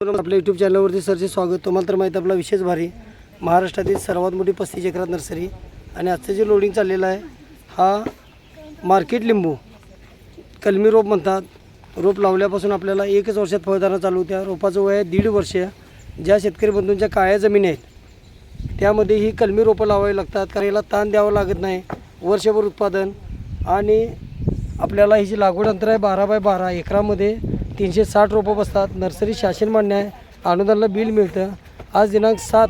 आपल्या यूट्यूब चॅनलवरती सरचे स्वागत. तुम्हाला तर माहीत आपला विशेष भारी. महाराष्ट्रातील सर्वात मोठी पस्तीस एकरात नर्सरी. आणि आजचं जे लोडिंग चाललेलं आहे हा मार्केट लिंबू. कलमी रोप म्हणतात. रोप लावल्यापासून आपल्याला एकच वर्षात फळधारणा चालू होत्या. रोपाचं वय आहे दीड वर्ष. ज्या शेतकरी बंधूंच्या काळ्या जमिनी आहेत त्यामध्ये ही कलमी रोपं लावावी लागतात. कारण याला ताण द्यावं लागत नाही. वर्षभर उत्पादन आणि आपल्याला ही जी लागवड अंतर आहे बारा बाय बारा एकरामध्ये तीनशे साठ रोपं बसतात. नर्सरी शासन मान्य आहे. अनुदानला बिल मिळतं. आज दिनांक सात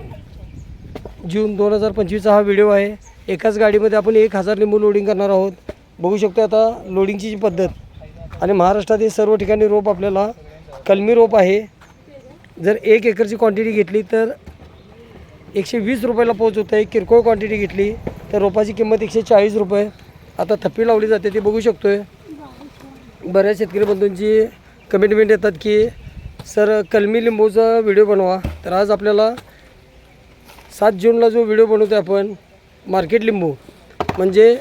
जून दोन हजार पंचवीसचा हा व्हिडिओ आहे. एकाच गाडीमध्ये आपण एक हजार लिंबू लोडिंग करणार आहोत. बघू शकतो आता लोडिंगची जी पद्धत आणि महाराष्ट्रातील सर्व ठिकाणी रोप आपल्याला कलमी रोप आहे. जर एक एकरची क्वांटिटी घेतली तर एकशे वीस रुपयाला पोच होतं आहे किरकोळ क्वांटिटी घेतली तर रोपाची किंमत एकशे चाळीस रुपये. आता थप्पी लावली जाते ती बघू शकतो आहे बऱ्याच शेतकरी बंधूंची कमिटमेंट येतात की सर कलमी लिंबूचा व्हिडिओ बनवा. तर आज आपल्याला सात जूनला जो व्हिडिओ बनवतो आपण मार्केट लिंबू म्हणजे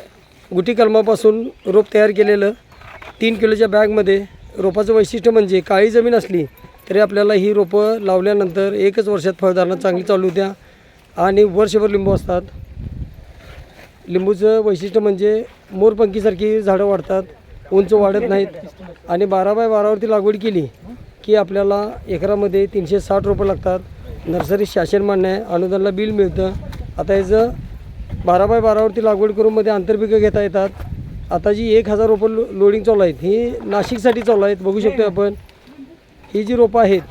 गुटी कलमापासून रोप तयार केलेलं तीन किलोच्या बॅगमध्ये रोपाचं वैशिष्ट्य म्हणजे काळी जमीन असली तरी आपल्याला ही रोपं लावल्यानंतर एकच वर्षात फळधारणा चांगली चालू होत्या आणि वर्षभर लिंबू असतात. लिंबूचं वैशिष्ट्य म्हणजे मोरपंखीसारखी झाडं वाढतात. उंच वाढत नाहीत. आणि बारा बाय बारावरती लागवड केली की आपल्याला एकरामध्ये तीनशे साठ रुपये लागतात. नर्सरी शासन मान्य आहे. अनुदानला बिल मिळतं. आता याचं बारा बाय बारावरती लागवड करून मध्ये आंतरपिकं घेता येतात. आता जी एक हजार रोपं लो लोडिंग चालू आहेत ही नाशिकसाठी चालू आहेत. बघू शकतो आपण. ही जी रोपं आहेत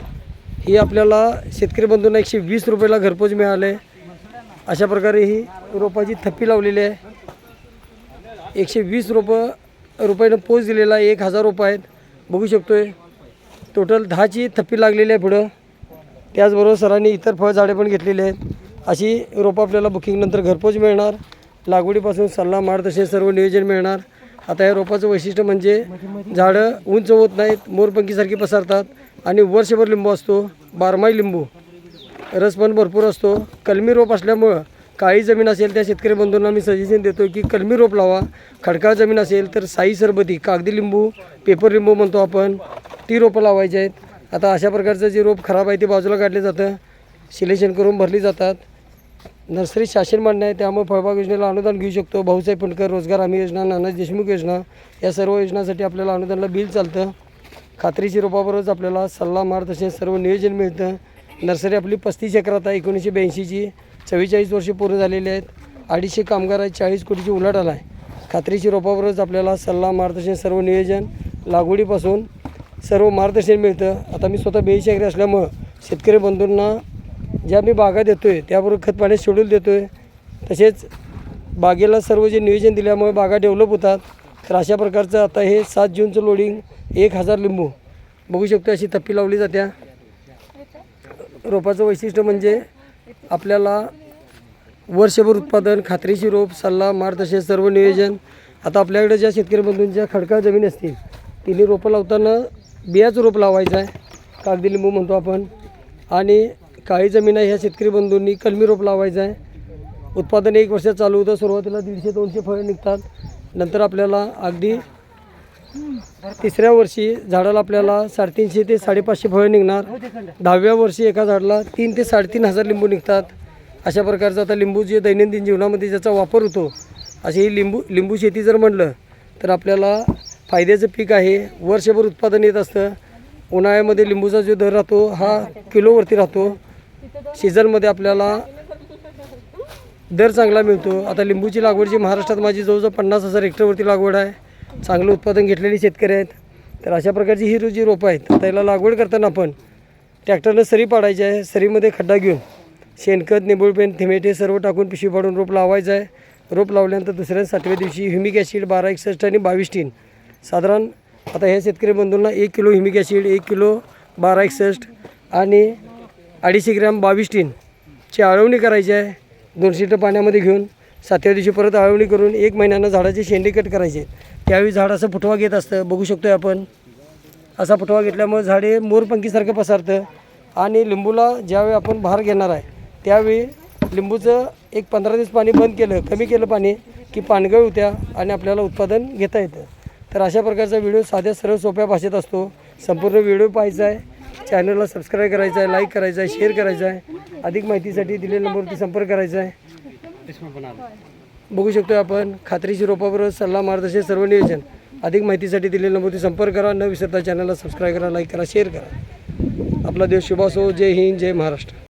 ही आपल्याला शेतकरी बंधूंना एकशे वीस रुपयाला घरपोच मिळाले अशा प्रकारे ही रोपाची थप्पी लावलेली आहे. एकशे वीस रोपं रुपयानं पोच दिलेला एक हजार रुपये आहेत. बघू शकतो आहे टोटल दहाची थप्पी लागलेली आहे पुढं. त्याचबरोबर सरांनी इतर फळझाडे पण घेतलेली आहेत. अशी रोपं आपल्याला बुकिंगनंतर घरपोच मिळणार. लागवडीपासून सल्ला मार्गदर्शन सर्व नियोजन मिळणार. आता या रोपाचं वैशिष्ट्य म्हणजे झाडं उंच होत नाहीत मोरपंखीसारखी पसरतात आणि वर्षभर लिंबू असतो बारमाही लिंबू. रस पण भरपूर असतो. कलमी रोप असल्यामुळं काळी जमीन असेल त्या शेतकरी बंधूंना मी सजेशन देतो की कलमी रोप लावा खडकाळ जमीन असेल तर साई सरबती कागदी लिंबू पेपर लिंबू म्हणतो आपण ती रोपं लावायची आहेत. आता अशा प्रकारचं जे रोप खराब आहे ते बाजूला काढले जातं सिलेक्शन करून भरली जातात. नर्सरी शासन मान्य आहे त्यामुळे फळबाग योजनेला अनुदान घेऊ शकतो. भाऊसाहेब फंडकर रोजगार हमी योजना नानाजी देशमुख योजना या सर्व योजनांसाठी आपल्याला अनुदानला बिल चालतं. खात्रीची रोपाबरोबरच आपल्याला सल्ला मार्गदर्शन सर्व नियोजन मिळतं. नर्सरी आपली पस्तीस एकरात आहे एकोणीसशे ब्याऐंशीची. चव्वेचाळीस वर्षे पूर्ण झालेली आहेत. अडीचशे कामगार आहेत चाळीस कोटीची उलाढ आला आहे. खात्रीची रोपावरच आपल्याला सल्ला मार्गदर्शन सर्व नियोजन लागवडीपासून सर्व मार्गदर्शन मिळतं. आता मी स्वतः बेऐंशी असल्यामुळं शेतकरी बंधूंना ज्या मी बागा देतो आहे त्याबरोबर खत पाण्यात शेड्यूल देतो आहे तसेच बागेला सर्व जे नियोजन दिल्यामुळे बागा डेव्हलप होतात. तर अशा प्रकारचं आता हे सात जूनचं लोडिंग एक हजार लिंबू. बघू शकतो अशी थप्पी लावली जात्या. रोपाचं वैशिष्ट्य म्हणजे आपल्याला वर्षभर उत्पादन खात्रीशी रोप सल्ला मार तसेच सर्व नियोजन. आता आपल्याकडे ज्या शेतकरी बंधूंच्या खडकाळ जमीन असतील तिने रोपं लावताना बियाचं रोप लावायचं आहे. कागदी लिंबू म्हणतो आपण. आणि काळी जमीन आहे ह्या शेतकरी बंधूंनी कलमी रोप लावायचं आहे. उत्पादन एक वर्षात चालू होतं सुरुवातीला दीडशे दोनशे फळं निघतात. नंतर आपल्याला अगदी तिसऱ्या वर्षी झाडाला आपल्याला साडेतीनशे ते साडेपाचशे फळं निघणार. दहाव्या वर्षी एका झाडाला तीन ते साडेतीन हजार लिंबू निघतात. अशा प्रकारचं आता लिंबू जे दैनंदिन जीवनामध्ये ज्याचा वापर होतो अशी ही लिंबू लिंबू शेती जर म्हणलं तर आपल्याला फायद्याचं पीक आहे. वर्षभर उत्पादन येत असतं. उन्हाळ्यामध्ये लिंबूचा जो दर राहतो हा किलोवरती राहतो. सीझनमध्ये आपल्याला दर चांगला मिळतो. आता लिंबूची लागवड जी महाराष्ट्रात माझी जवळजवळ पन्नास हजार हेक्टरवरती लागवड आहे. चांगलं उत्पादन घेतलेले शेतकरी आहेत. तर अशा प्रकारची ही रोजी रोपं आहेत. त्याला लागवड करताना आपण ट्रॅक्टरनं सरी पाडायची आहे. सरीमध्ये खड्डा घेऊन शेणखत निबुळपेन थिमेटे सर्व टाकून पिशवी पाडून रोप लावायचं आहे. रोप लावल्यानंतर दुसऱ्या सातव्या दिवशी ह्युमिक ॲसिड बारा एकसष्ट आणि बावीस टीन साधारण आता ह्या शेतकरी बंधूंना एक किलो ह्युमिक ॲसिड एक किलो बारा एकसष्ट आणि अडीचशे ग्रॅम बावीस टीनची आळवणी करायची आहे. दोनशे लिटर पाण्यामध्ये घेऊन सातव्या दिवशी परत आळवणी करून एक महिन्यानं झाडाचे शेंडे कट करायचे. त्यावेळी झाड असं फुटवा घेत असतं. बघू शकतोय आपण. असा फुटवा घेतल्यामुळे झाडे मोरपंखीसारखं पसरतं. आणि लिंबूला ज्यावेळी आपण भार घेणार आहे त्यावेळी लिंबूचं एक पंधरा दिवस पाणी बंद केलं कमी केलं पाणी की पानगळ होत्या आणि आपल्याला उत्पादन घेता येतं. तर अशा प्रकारचा व्हिडिओ साध्या सरळ सोप्या भाषेत असतो. संपूर्ण व्हिडिओ पाहायचा आहे. चॅनलला सबस्क्राईब करायचा आहे लाईक करायचा आहे शेअर करायचा आहे. अधिक माहितीसाठी दिलेल्या नंबरवरती संपर्क करायचा आहे. बघू शकतो आपण खात्रीशी रोपाबरोबर सल्ला मार्गदर्शन सर्व नियोजन. अधिक माहितीसाठी दिलेल्या नंबरवरती संपर्क करा. न विसरता चॅनलला सबस्क्राईब करा लाईक करा शेअर करा. आपला देश शुभ असो. जय हिंद जय महाराष्ट्र.